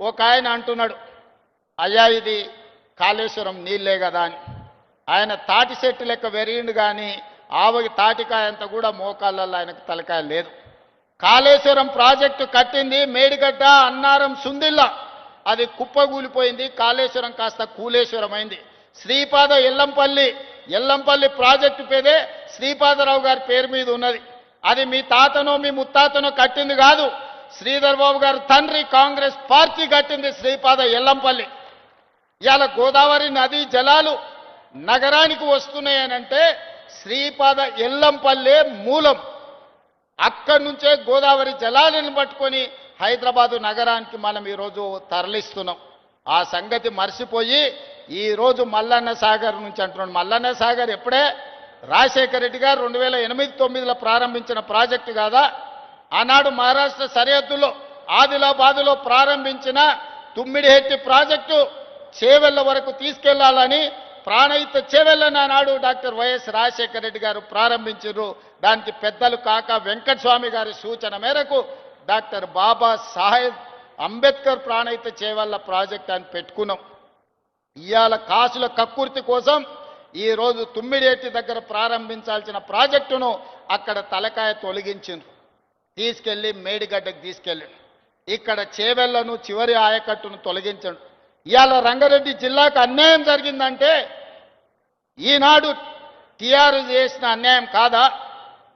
ఒక ఆయన అంటున్నాడు అయ్యా ఇది కాళేశ్వరం నీళ్ళే కదా అని. ఆయన తాటి చెట్టు లెక్క వెరిగిండు కానీ ఆవకి తాటికాయ అంత కూడా మోకాళ్ళల్లో ఆయనకు తలకాయ లేదు. కాళేశ్వరం ప్రాజెక్టు కట్టింది మేడిగడ్డ అన్నారం సుందిల్లా. అది కుప్పగూలిపోయింది కాళేశ్వరం కాస్త కూలేశ్వరం అయింది శ్రీపాద ఎల్లంపల్లి ఎల్లంపల్లి ప్రాజెక్టు పేదే శ్రీపాదరావు గారి పేరు మీద ఉన్నది. అది మీ తాతనో మీ ముత్తాతనో కట్టింది కాదు. శ్రీధర్ బాబు గారు తండ్రి కాంగ్రెస్ పార్టీ కట్టింది శ్రీపాద ఎల్లంపల్లి. ఇవాళ గోదావరి నదీ జలాలు నగరానికి వస్తున్నాయనంటే శ్రీపాద ఎల్లంపల్లే మూలం. అక్కడి నుంచే గోదావరి జలాలను పట్టుకొని హైదరాబాదు నగరానికి మనం ఈరోజు తరలిస్తున్నాం. ఆ సంగతి మర్చిపోయి ఈరోజు మల్లన్న సాగర్ నుంచి అంటున్నాడు. మల్లన్న సాగర్ ఎప్పుడే? రాజశేఖర రెడ్డి గారు రెండు వేల ఎనిమిది తొమ్మిదిలో ప్రారంభించిన ప్రాజెక్టు కాదా? ఆనాడు మహారాష్ట్ర సరిహద్దులో ఆదిలాబాదులో ప్రారంభించిన తుమ్మిడిహెట్టి ప్రాజెక్టు చేవెళ్ళ వరకు తీసుకెళ్ళాలని ప్రాణహిత చేవెళ్ళని ఆనాడు డాక్టర్ వైఎస్ రాజశేఖర రెడ్డి గారు ప్రారంభించారు. దానికి పెద్దలు కాక వెంకటస్వామి గారి సూచన మేరకు డాక్టర్ బాబా సాహెబ్ అంబేద్కర్ ప్రాణహిత చేవెళ్ళ ప్రాజెక్ట్ అని పెట్టుకున్నాం. ఇవాళ కాసుల కక్కుర్తి కోసం ఈరోజు తుమ్మిడేటి దగ్గర ప్రారంభించాల్సిన ప్రాజెక్టును అక్కడ తలకాయ తొలగించింది తీసుకెళ్ళి మేడిగడ్డకు తీసుకెళ్ళాడు. ఇక్కడ చేవెళ్ళను చివరి ఆయకట్టును తొలగించండు. ఇవాళ రంగారెడ్డి జిల్లాకు అన్యాయం జరిగిందంటే ఈనాడు టీఆర్ చేసిన అన్యాయం కాదా?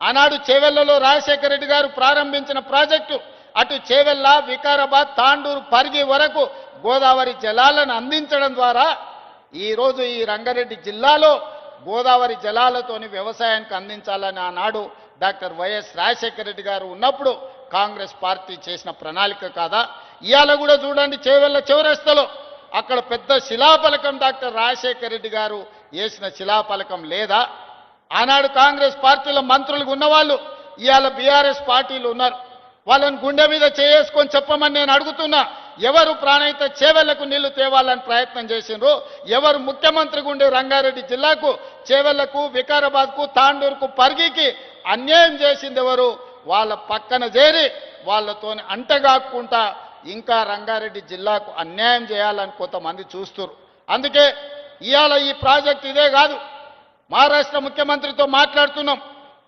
ఆనాడు చేవెళ్ళలో రాజశేఖర రెడ్డి గారు ప్రారంభించిన ప్రాజెక్టు అటు చేవెళ్ళ వికారాబాద్ తాండూరు పరిగి వరకు గోదావరి జలాలను అందించడం ద్వారా ఈరోజు ఈ రంగారెడ్డి జిల్లాలో గోదావరి జలాలతోని వ్యవసాయానికి అందించాలని ఆనాడు డాక్టర్ వైఎస్ రాజశేఖర రెడ్డి గారు ఉన్నప్పుడు కాంగ్రెస్ పార్టీ చేసిన ప్రణాళిక కాదా? ఇవాళ కూడా చూడండి చేవెళ్ళ చివరస్తలో. అక్కడ పెద్ద శిలాఫలకం డాక్టర్ రాజశేఖర రెడ్డి గారు వేసిన శిలాఫలకం లేదా? ఆనాడు కాంగ్రెస్ పార్టీలో మంత్రులు ఉన్నవాళ్ళు ఇవాళ బీఆర్ఎస్ పార్టీలు ఉన్నారు. వాళ్ళని గుండె మీద చేసుకొని చెప్పమని నేను అడుగుతున్నా. ఎవరు ప్రాణయిత చేవెళ్ళకు నీళ్ళు తేవాలని ప్రయత్నం చేసిండ్రు? ఎవరు ముఖ్యమంత్రి ఉండే రంగారెడ్డి జిల్లాకు చేవెళ్ళకు వికారాబాద్కు తాండూరుకు పరిగికి అన్యాయం చేసింది ఎవరు? వాళ్ళ పక్కన చేరి వాళ్ళతో అంటగాక్కుంటా ఇంకా రంగారెడ్డి జిల్లాకు అన్యాయం చేయాలని కొంతమంది చూస్తున్నారు అందుకే ఇవాళ ఈ ప్రాజెక్ట్ ఇదే కాదు. మహారాష్ట్ర ముఖ్యమంత్రితో మాట్లాడుతున్నాం.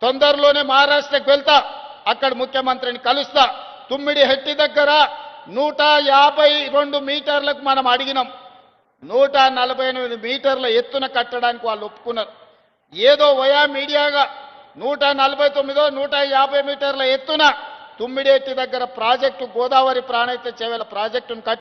తొందరలోనే మహారాష్ట్రకు వెళ్తా. అక్కడ ముఖ్యమంత్రిని కలుస్తా. తుమ్మిడి హెట్టి దగ్గర నూట యాభై రెండు మీటర్లకు మనం అడిగినాం. నూట నలభై ఎనిమిది మీటర్ల ఎత్తున కట్టడానికి వాళ్ళు ఒప్పుకున్నారు. ఏదో వయా మీడియాగా నూట నలభై తొమ్మిదో నూట యాభై మీటర్ల ఎత్తున తుమ్మిడేటి దగ్గర ప్రాజెక్టు గోదావరి ప్రాణైత చెవెల ప్రాజెక్టును కట్టి